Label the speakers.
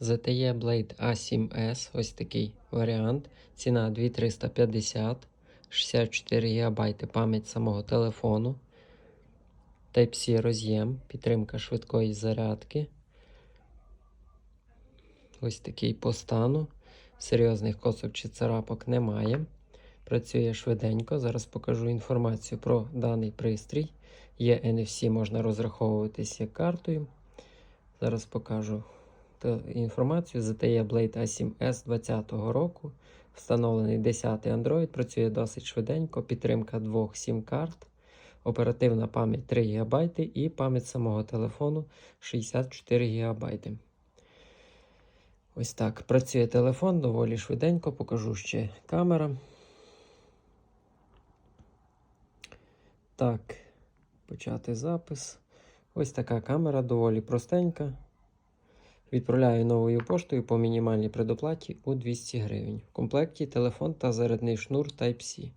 Speaker 1: ZTE Blade A7S, ось такий варіант. Ціна 2350, 64 ГБ пам'ять самого телефону. Type-C роз'єм, підтримка швидкої зарядки. Ось такий по стану. Серйозних косок чи царапок немає. Працює швиденько. Зараз покажу інформацію про даний пристрій. Є NFC, можна розраховуватися картою. Зараз покажу та- інформацію. ZTE Blade A7S 2020 року. Встановлений 10 Android, працює досить швиденько, підтримка двох SIM-карт, оперативна пам'ять 3 ГБ і пам'ять самого телефону 64 ГБ. Ось так. Працює телефон доволі швиденько, покажу ще камера. Так, почати запис. Ось така камера доволі простенька. Відправляю новою поштою по мінімальній предоплаті у 200 гривень. В комплекті телефон та зарядний шнур Type-C.